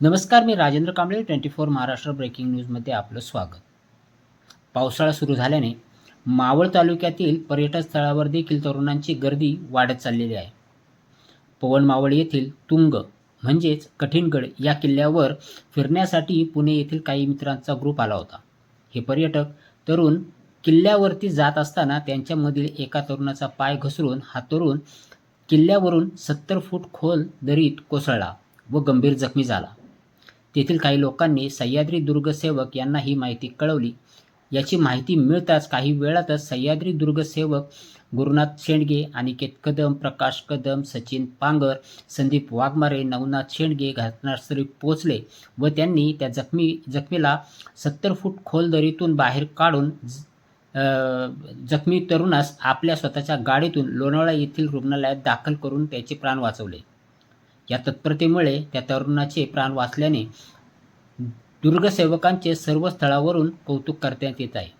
नमस्कार मी Rajendra Kamble twenty four Maharashtra breaking न्यूजमध्ये आपलं स्वागत. पावसाळा सुरू झाल्याने मावळ तालुक्यातील पर्यटन स्थळावर देखील तरुणांची गर्दी वाढत चाललेली आहे. पवन मावळ येथील तुंग म्हणजेच कठीणगड या किल्ल्यावर फिरण्यासाठी पुणे येथील काही मित्रांचा ग्रुप आला होता. हे पर्यटक तरुण किल्ल्यावरती जात असताना त्यांच्यामधील एका तरुणाचा पाय घसरून हा तरुण किल्ल्यावरून सत्तर फूट खोल दरीत कोसळला व गंभीर जखमी झाला. तेथील काही लोकांनी सह्याद्री दुर्गसेवक यांना ही माहिती कळवली. याची माहिती मिळताच काही वेळातच सह्याद्री दुर्गसेवक गुरुनाथ शेंडगे अनिकेत कदम प्रकाश कदम सचिन पांगर संदीप वाघमारे नवनाथ शेंडगे घटनास्थळी पोचले व त्यांनी त्या जखमी जखमीला सत्तर फूट खोल दरीतून बाहेर काढून ज- जखमी तरुणास आपल्या स्वतःच्या गाडीतून लोणावळा येथील रुग्णालयात दाखल करून त्याचे प्राण वाचवले. या तत्परतेमुळे त्या तरुणाचे प्राण वाचल्याने दुर्गसेवकांचे सर्व स्थळावरून कौतुक करण्यात येत आहे.